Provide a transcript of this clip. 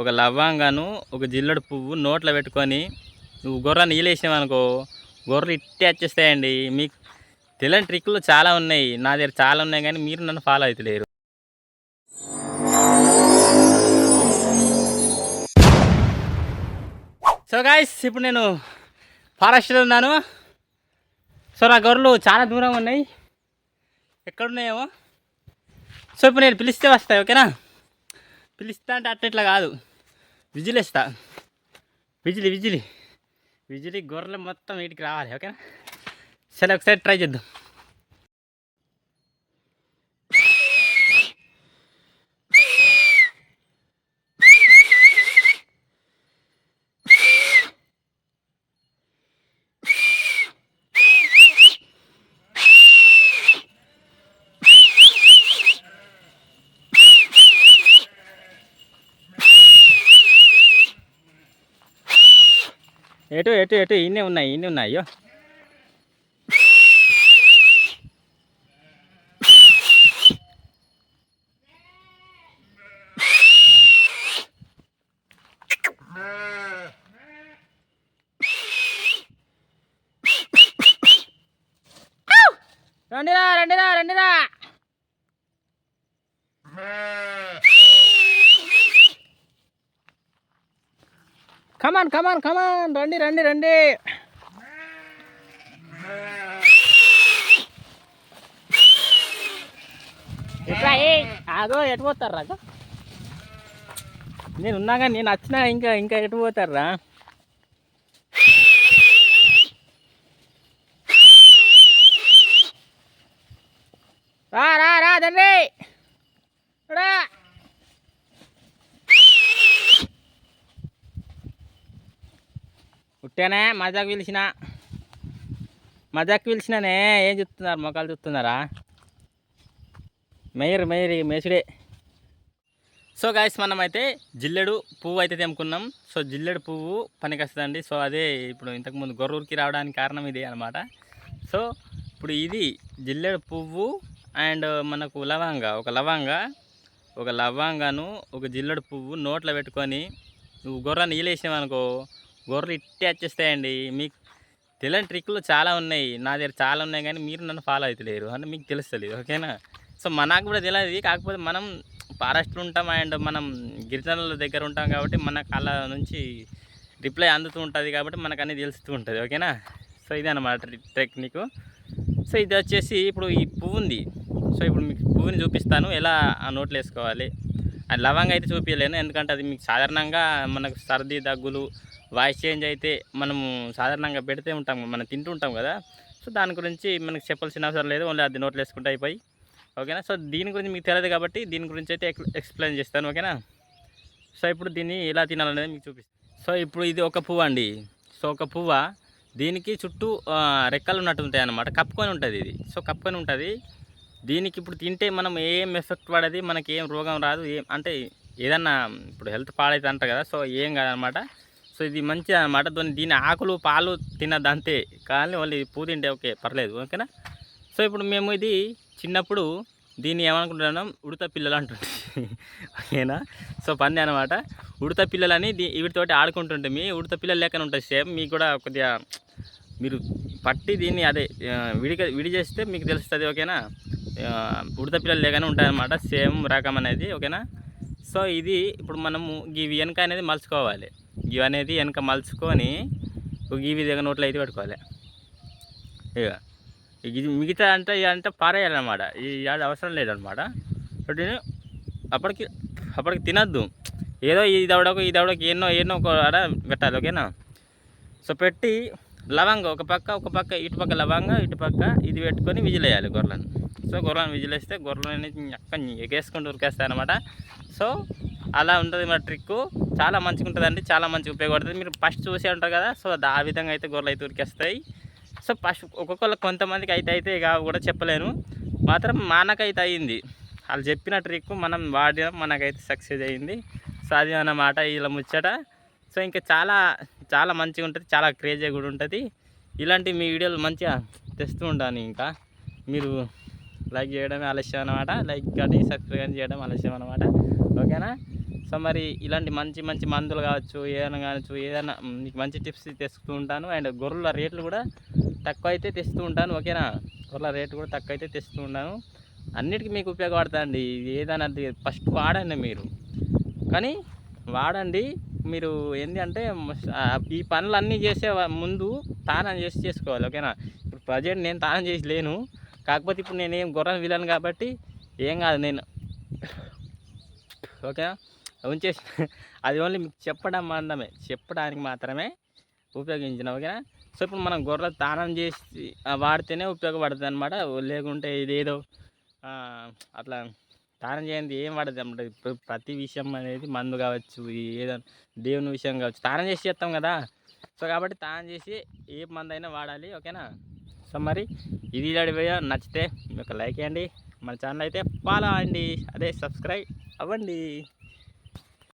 ఒక లవంగాను ఒక జిల్లడు పువ్వు నోట్లో పెట్టుకొని నువ్వు గొర్రె నీళ్ళేసినావనుకో గొర్రెలు ఇట్టే వచ్చేస్తాయండి. మీకు తెలియని ట్రిక్లు చాలా ఉన్నాయి. నా దగ్గర చాలా ఉన్నాయి కానీ మీరు నన్ను ఫాలో అవుతలేరు. సో గాయస్ ఇప్పుడు నేను ఫారెస్ట్లో ఉన్నాను. సో నా గొర్రెలు చాలా దూరం ఉన్నాయి. ఎక్కడున్నాయేమో? సో ఇప్పుడు నేను పిలిస్తే వస్తాయి ఓకేనా? పిలిస్తా అంటే అట్లా ఇట్లా కాదు. విజిలేస్తా విజిలి విజిలి. విజిలి గొర్రెలు మొత్తం వీటికి రావాలి ఓకేనా? సరే ఒకసారి ట్రై చేద్దాం. ఎటు ఎటు ఎటు ఇన్నే ఉన్నాయి ఇన్నే ఉన్నాయి అయ్యో రండిరా రండిరా రండిరా కమాన్ కమాన్ కమాన్ రండి రండి రండి. ఎట్లా ఏ ఎటు పోతారా రాజా నేను ఉన్నాగా నేను వచ్చినా ఇంకా ఇంకా ఎటు పోతారా రా? రా రా తండ్రి రా ఉట్టానే మజాకు పిలిచిన. మజాకు పిలిచినానే ఏం చూస్తున్నారు? మొక్కలు చూస్తున్నారా? మేయర్ మేయర్ మేసుడే. సో గాయస్ మనం అయితే జిల్లెడు పువ్వు అయితే తెమ్ముకున్నాం సో జిల్లెడు పువ్వు పనికి వస్తుందండి సో అదే ఇప్పుడు ఇంతకుముందు గొర్రూరికి రావడానికి కారణం ఇదే అనమాట సో ఇప్పుడు ఇది జిల్లెడు పువ్వు అండ్ మనకు లవంగ. ఒక లవంగ ఒక లవంగాను ఒక జిల్లెడు పువ్వు నోట్లో పెట్టుకొని నువ్వు గొర్రె ఈలేసినావు అనుకో గొర్రెలు ఇట్టే వచ్చేస్తాయండి. మీకు తెలియని ట్రిక్లు చాలా ఉన్నాయి. నా దగ్గర చాలా ఉన్నాయి కానీ మీరు నన్ను ఫాలో అవుతలేరు అంటే మీకు తెలుస్తలేదు. ఓకేనా? సో మనకు కూడా తెలియదు. కాకపోతే మనం ఫారెస్ట్లో ఉంటాం అండ్ మనం గిరిజనుల దగ్గర ఉంటాం కాబట్టి మనకు అలా నుంచి రిప్లై అందుతూ ఉంటుంది కాబట్టి మనకు అన్నీ తెలుస్తూ ఉంటుంది. ఓకేనా? సో ఇది అనమాట టెక్నిక్ సో ఇది వచ్చేసి ఇప్పుడు ఈ పువ్వు ఉంది సో ఇప్పుడు మీకు పువ్వుని చూపిస్తాను. ఎలా ఆ నోట్లో వేసుకోవాలి? అది లవంగా అయితే చూపించలేను ఎందుకంటే అది మీకు సాధారణంగా మనకు సర్ది దగ్గులు వాయిస్ చేంజ్ అయితే మనము సాధారణంగా పెడితే ఉంటాం మనం తింటూ ఉంటాం కదా. సో దాని గురించి మనకు చెప్పాల్సిన అవసరం లేదు. ఓన్లీ అది నోట్లు వేసుకుంటే అయిపోయి. ఓకేనా? సో దీని గురించి మీకు తెలియదు కాబట్టి దీని గురించి అయితే ఎక్స్ప్లెయిన్ చేస్తాను. ఓకేనా? సో ఇప్పుడు దీన్ని ఎలా తినాలనేది మీకు చూపిస్తాను సో ఇప్పుడు ఇది ఒక పువ్వు అండి. సో ఒక పువ్వ దీనికి చుట్టూ రెక్కలు ఉన్నట్టు ఉంటాయి అన్నమాట కప్పుకొని ఉంటుంది ఇది. సో కప్పుకొని ఉంటుంది. దీనికి ఇప్పుడు తింటే మనం ఏం ఎఫెక్ట్ పడది మనకి ఏం రోగం రాదు ఏం అంటే ఏదన్నా ఇప్పుడు హెల్త్ పాడైతే అంటారు కదా సో ఏం కాదనమాట. సో ఇది మంచిది అనమాట దీని దీని ఆకులు పాలు తిన్నది అంతే కానీ ఓన్లీ పూ తింటే ఓకే పర్లేదు ఓకేనా? సో ఇప్పుడు మేము ఇది చిన్నప్పుడు దీన్ని ఏమనుకుంటున్నాం? ఉడత పిల్లలు అంటుంటే. ఓకేనా? సో పంది అనమాట. ఉడత పిల్లలని దీ వీటితోటి ఆడుకుంటుంటే మీ ఉడత పిల్లలు లెక్కన ఉంటుంది సేమ్ మీకు కూడా కొద్దిగా మీరు పట్టి దీన్ని అదే విడిగా విడి చేస్తే మీకు తెలుస్తుంది ఓకేనా? ఉడత పిల్లలు లేకనే ఉంటాయన్నమాట. సేమ్ రకం అనేది ఓకేనా? సో ఇది ఇప్పుడు మనము గివి వెనక అనేది మలుచుకోవాలి. ఇవి అనేది వెనక మలుచుకొని ఇవి దగ్గర నోట్లో అయితే పెట్టుకోవాలి. ఇక ఇది మిగతా అంటే ఇవి అంటే పారేయాలన్నమాట. ఈ ఆడ అవసరం లేదనమాట కాబట్టి అప్పటికి అప్పటికి తినద్దు. ఏదో ఇది అవడకు ఇది అవడకు ఎన్నో ఎన్నో ఒక ఆడ పెట్టాలి ఓకేనా? సో పెట్టి లవంగ ఒక పక్క ఒక పక్క ఇటు పక్క లవంగ ఇటు పక్క ఇది పెట్టుకొని విజిలేయాలి గొర్రెలను. సో గొర్రెలను విజిలేస్తే గొర్రెలని అక్క ఎగేసుకుంటూ ఉరికేస్తాయి అనమాట సో అలా ఉంటుంది మన ట్రిక్ చాలా మంచిగా ఉంటుందండి. చాలా మంచిగా ఉపయోగపడుతుంది. మీరు ఫస్ట్ చూసే ఉంటారు కదా సో ఆ విధంగా అయితే గొర్రెలు అయితే ఉరికేస్తాయి. సో ఫస్ట్ ఒక్కొక్కరు కొంతమందికి అయితే అయితే ఇక కూడా చెప్పలేను. మాత్రం మనకైతే అయింది. వాళ్ళు చెప్పిన ట్రిక్ మనం వాడిన మనకైతే సక్సెస్ అయింది. సో అది అన్నమాట ఇలా ముచ్చట. సో ఇంకా చాలా చాలా మంచిగా ఉంటుంది. చాలా క్రేజీ కూడా ఉంటుంది. ఇలాంటి మీ వీడియోలు మంచిగా తెస్తూ ఉంటాను ఇంకా. మీరు లైక్ చేయడమే ఆలస్యం అనమాట లైక్ కానీ సబ్స్క్రైబ్ కానీ చేయడం ఆలస్యం అనమాట ఓకేనా? సో మరి ఇలాంటి మంచి మంచి మందులు కావచ్చు ఏదైనా కావచ్చు ఏదైనా మీకు మంచి టిప్స్ తెస్తూ ఉంటాను. అండ్ గొర్రెల రేట్లు కూడా తక్కువ అయితే తెస్తూ ఉంటాను. ఓకేనా? గొర్రెల రేటు కూడా తక్కువ అయితే తెస్తూ ఉంటాను. అన్నిటికీ మీకు ఉపయోగపడుతుందండి ఏదైనా ఫస్ట్ వాడండి మీరు. కానీ వాడండి. మీరు ఏంటి అంటే ఈ పనులన్నీ చేసే ముందు తానం చేసి చేసుకోవాలి. ఓకేనా? ఇప్పుడు ప్రజెంట్ నేను తానం చేసి లేను. కాకపోతే ఇప్పుడు నేనేం గుర్రం విలను కాబట్టి ఏం కాదు నేను. ఓకేనా ఉంచేసి అది ఓన్లీ మీకు చెప్పడం మాత్రమే. చెప్పడానికి మాత్రమే ఉపయోగించిన ఓకేనా? సో ఇప్పుడు మనం గొర్రెలు తానం చేసి వాడితేనే ఉపయోగపడుతుంది అనమాట లేకుంటే ఇదేదో అట్లా తానం చేయండి ఏం వాడదు అనమాట ఇప్పుడు ప్రతి విషయం అనేది మందు కావచ్చు ఏదైనా దేవుని విషయం కావచ్చు. తానం చేసి చేస్తాం కదా? సో కాబట్టి తానం చేసి ఏ మందు అయినా వాడాలి ఓకేనా? సో మరి ఇది వీడియో నచ్చితే మీకు లైక్ చేయండి. మన ఛానల్ అయితే ఫాలో అవ్వండి. అదే సబ్స్క్రైబ్ అవ్వండి.